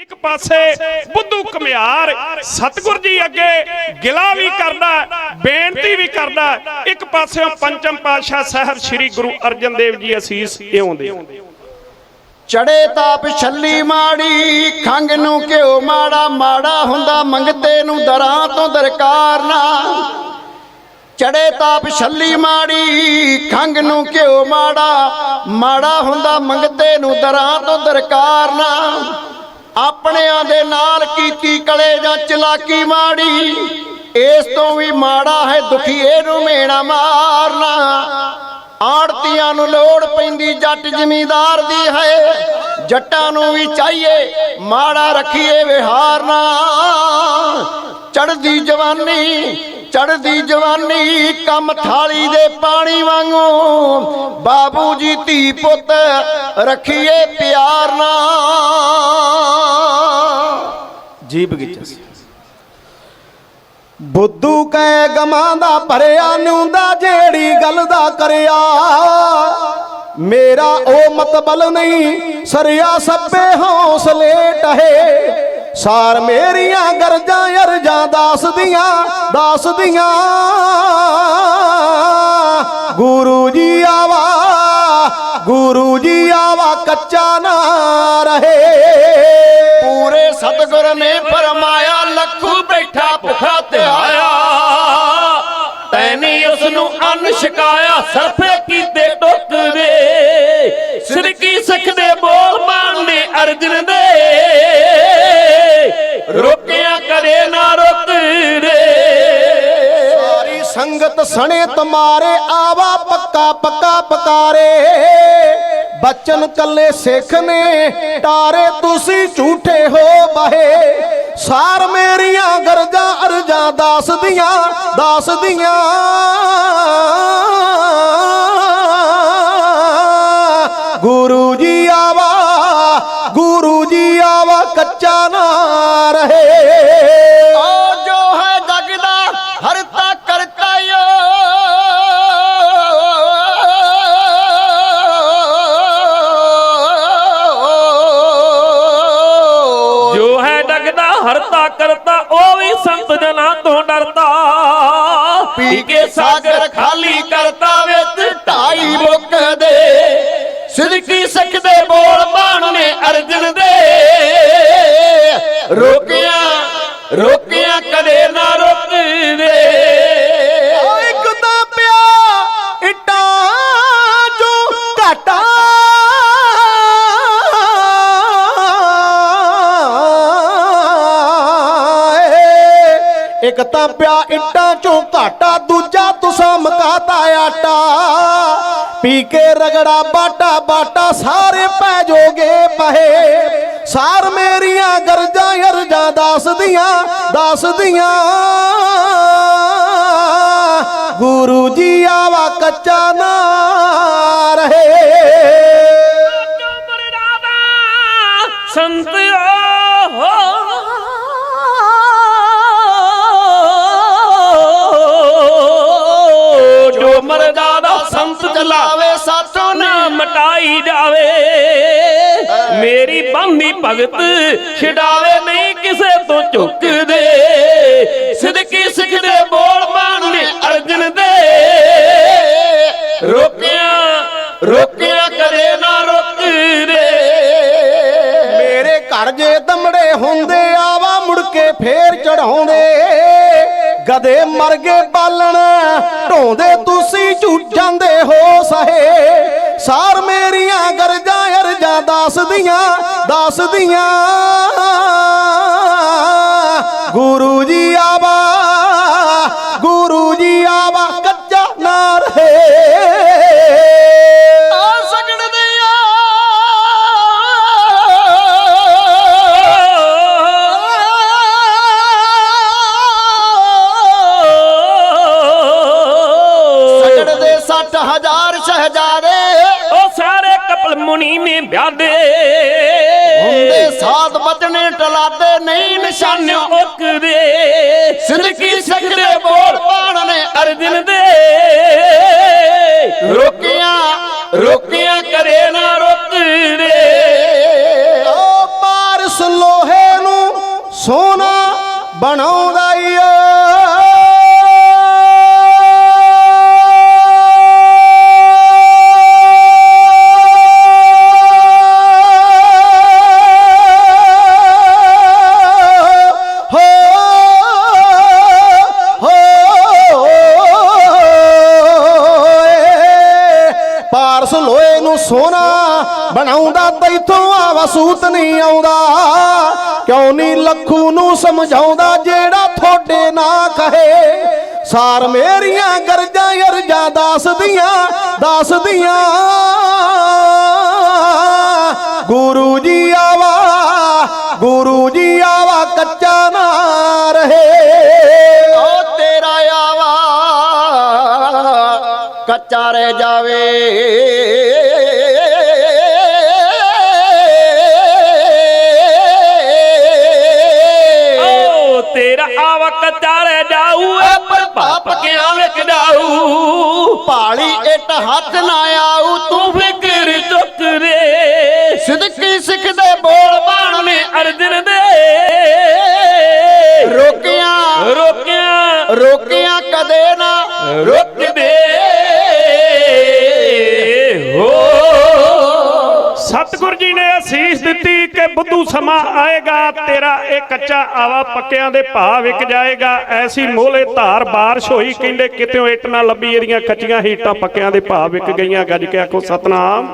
ਇੱਕ ਪਾਸੇ ਬੁੱਧੂ ਘਮਿਆਰ ਸਤਗੁਰ ਜੀ ਅੱਗੇ ਗਿਲਾ ਵੀ ਕਰਦਾ, ਬੇਨਤੀ ਵੀ ਕਰਦਾ, ਇੱਕ ਪਾਸੇ ਪੰਚਮ ਪਾਤਸ਼ਾਹ ਸਾਹਿਬ ਸ੍ਰੀ ਗੁਰੂ ਅਰਜਨ ਦੇਵ ਜੀ ਅਸੀਸ ਇਉਂਦੇ ਚੜੇ ਤਾਪ ਛੱਲੀ ਮਾੜੀ, ਖੰਗ ਨੂੰ ਘਿਓ ਮਾੜਾ ਮਾੜਾ ਹੁੰਦਾ ਮੰਗਤੇ ਨੂੰ ਦਰਾਂ ਤੋਂ ਦਰਕਾਰ ਨਾ। ਚੜੇ ਤਾਪ ਛੱਲੀ ਮਾੜੀ, ਖੰਗ ਨੂੰ ਘਿਓ ਮਾੜਾ ਮਾੜਾ ਹੁੰਦਾ ਮੰਗਤੇ ਨੂੰ ਦਰਾਂ ਤੋਂ ਦਰਕਾਰ ਨਾ। ਆਪਣਿਆਂ ਦੇ ਨਾਲ ਕੀਤੀ ਕਲੇ ਜਾਂ ਚਲਾਕੀ ਮਾੜੀ, ਇਸ ਤੋਂ ਵੀ ਮਾੜਾ ਹੈ ਦੁਖੀਏ ਨੂੰ ਮੇਣਾ ਮਾਰਨਾ। ਆੜਤੀਆਂ ਨੂੰ ਲੋੜ ਪੈਂਦੀ, ਜੱਟ ਜ਼ਮੀਂਦਾਰ ਦੀ ਹੈ। ਜੱਟਾਂ ਨੂੰ ਵੀ ਚਾਹੀਏ ਮਾੜਾ ਰੱਖੀਏ ਵਿਹਾਰ ਨਾ ਚੜਦੀ ਜਵਾਨੀ ਚੜਦੀ ਜਵਾਨੀ, ਕੰਮ ਥਾਲੀ ਦੇ ਪਾਣੀ ਵਾਂਗੂ। ਬਾਬੂ ਜੀ ਧੀ ਪੁੱਤ ਰੱਖੀਏ ਪਿਆਰ ਨਾ ਜੀ ਬਗੀਚਾ ਸੀ। ਬੁੱਧੂ ਕੈ ਗਮਾਂ ਦਾ ਭਰਿਆ ਨਿਉਂਦਾ ਜਿਹੜੀ ਗੱਲ ਦਾ ਕਰਿਆ। ਮੇਰਾ ਉਹ ਮਤਬਲ ਨਹੀਂ, ਸਰਿਆ ਸੱਪੇ ਹੌਸਲੇ ਟਹੇ। ਸਾਰ ਮੇਰੀਆਂ ਗਰਜਾਂ, ਅਰਜਾਂ ਦਾਸ ਦੀਆਂ ਗੁਰੂ ਜੀ ਆਵਾ ਗੁਰੂ ਜੀ ਆਵਾ ਕੱਚਾ ਨਾ ਰਹੇ। ਪੂਰੇ ਸਤਿਗੁਰ ਨੇ ਫਰਮਾਇਆ ਲੱਖੂ ਬੈਠਾ ਭੁਖਾ ਤੇ ਸੰਗਤ ਸਣੇ ਤੁਮਾਰੇ ਆਵਾ ਪੱਕਾ ਪੱਕਾ ਪਕਾਰੇ। ਬਚਨ ਕੱਲੇ ਸਿੱਖ ਨੇ ਟਾਰੇ ਤੁਸੀਂ ਝੂਠੇ ਹੋ ਬਹੇ। ਸਾਰ ਮੇਰੀਆਂ ਗਰਜਾਂ ਅਰਜਾਂ ਦੱਸਦੀਆਂ ਦੱਸਦੀਆਂ ਗੁਰੂ ਜੀ ਆਵਾ, ਗੁਰੂ ਜੀ ਆਵਾ ਕੱਚਾ ਨਾ ਰਹੇ। ਹਰਤਾ ਕਰਤਾ ਉਹ ਵੀ ਸੰਤ ਜਨਾਂ ਤੋਂ ਡਰਦਾ। ਪੀ ਕੇ ਸਾਗਰ ਖਾਲੀ ਕਰਤਾ ਵਿੱਚ ਢਾਈ ਮੁੱਕ ਦੇ। ਸਿੱਧਕੀ ਸਿੱਖ ਦੇ ਬੋਲ ਬਾਣ ਨੇ ਅਰਜਨ ਦੇ। ਰੋਕਿਆ ਰੋਕਿਆ ਇੱਕ ਤਾਂ ਪਿਆ ਇੱਟਾਂ ਚੋਂ ਘਾਟਾ, ਦੂਜਾ ਤੁਸਾਂ ਮਕਾਤਾ ਆਟਾ। ਪੀ ਕੇ ਰਗੜਾ, ਬਾਟਾ ਬਾਟਾ, ਸਾਰੇ ਪੈ ਜੋਗੇ ਪਹੇ। ਸਾਰ ਮੇਰੀਆਂ ਗਰਜਾਂ, ਅਰਜਾਂ ਦੱਸਦੀਆਂ ਦੱਸਦੀਆਂ। ਗੁਰੂ ਜੀ ਆਵਾ ਕੱਚਾ ਨਾ ਭਗਤ ਛਡਾਵੇ ਨਹੀਂ ਕਿਸੇ ਤੋਂ ਝੁਕਦੇ। ਸਿੱਧਕੀ ਸਿੱਖ ਦੇ ਬੋਲ ਮਾਨ ਨੇ ਅਰਜਨ ਦੇ। ਰੋਕਿਆ ਰੋਕਿਆ ਕਦੇ ਨਾ ਰੋਕਦੇ। ਮੇਰੇ ਘਰ ਜੇ ਦਮੜੇ ਹੁੰਦੇ, ਆਵਾ ਮੁੜ ਕੇ ਫੇਰ ਚੜਾਉਂਦੇ ਗਦੇ ਮਰ ਗਏ ਪਾਲਣ ਢੋਂਦੇ ਤੁਸੀਂ ਝੂਠ ਜਾਂਦੇ ਹੋ ਸਹੇ। ਸਾਰ ਮੇਰੀਆਂ ਗਰਜਾਂ ਦੱਸਦੀਆਂ ਦੱਸਦੀਆਂ। ਗੁਰੂ ਜੀ ਆਵਾ ਗੁਰੂ ਜੀ ਆਵਾ ਕੱਚਾ ਨਾ ਰਹੇ। ਦੇ 60000 ਸ਼ਹਜ਼ਾਦੇ ਨੀਵੇਂ ਵਿਆਦੇ ਹੁੰਦੇ ਸਾਥ ਬਚਨੇ ਟਲਾਦੇ ਨਹੀਂ ਨਿਸ਼ਾਨੇ ਉਕਦੇ ਸਿੱਧਕੀ ਸਿੱਖਦੇ ਬੋਲ ਪਾਣ ਨੇ ਅਰਜਨ ਦੇ। ਰੋਕਿਆ ਰੋਕਿਆ ਕਰੇ ਨਾ ਰੋਕਦੇ। ਓ ਪਾਰਸ ਲੋਹੇ ਨੂੰ ਸੋਨਾ ਬਣਾਉਂਦਾ ਸੋਨਾ ਬਣਾਉਂਦਾ ਤੈਥੋਂ ਆਵਾ ਸੂਤ ਨਹੀਂ ਆਉਂਦਾ। ਕਿਉਂ ਨਹੀਂ ਲੱਖੂ ਨੂੰ ਸਮਝਾਉਂਦਾ ਜਿਹੜਾ ਥੋੜੇ ਨਾ ਕਹੇ? ਸਾਰ ਮੇਰੀਆਂ ਗਰਜਾਂ ਅਰਜਾਂ ਦੱਸਦੀਆਂ ਦੱਸਦੀਆਂ। ਗੁਰੂ ਜੀ ਆਵਾ, ਗੁਰੂ ਜੀ ਆਵਾ, ਕੱਚਾ ਨਾ ਰਹੇ। ਓ ਤੇਰਾ ਆਵਾ, ਕੱਚਾ ਰਹਿ ਜਾਵੇ। ਪਾਪ ਕਿਆਂ ਵਿੱਚ ਜਾਊ ਭਾਲੀ ਇੱਟ ਹੱਥ ਨਾ ਆਊ ਤੂੰ ਫਿਕਰ ਚੁੱਕ ਰੇ। ਸਿੱਧਕੀ ਸਿੱਖ ਦੇ ਬੋਲ ਬਾਣ ਨੇ ਅਰਜਨ ਦੇ। ਰੋਕਿਆ। ਰੋਕਿਆ। ਰੋਕਿਆ ਕਦੇ ਨਾ। ਰੁਕਦੇ। ਹੋ ਸਤਿਗੁਰ ਜੀ ਨੇ ਅਸੀਸ ਦਿੱਤੀ ਸਮਾਂ ਆਏਗਾ, ਤੇਰਾ ਇਹ ਕੱਚਾ ਆਵਾ ਪੱਕਿਆਂ ਦੇ ਭਾਅ ਵਿਕ ਜਾਏਗਾ। ਐਸੀ ਮੋਹਲੇ ਧਾਰ ਬਾਰਿਸ਼ ਹੋਈ, ਕਹਿੰਦੇ ਕਿਤੇ ਇੱਟ ਨਾ ਲੱਭੀ, ਇਹਦੀਆਂ ਕੱਚੀਆਂ ਹੀਟਾਂ ਪੱਕਿਆਂ ਦੇ ਭਾਅ ਵਿਕ ਗਈਆਂ। ਗੱਜ ਕੇ ਆਖੋ, ਸਤਨਾਮ।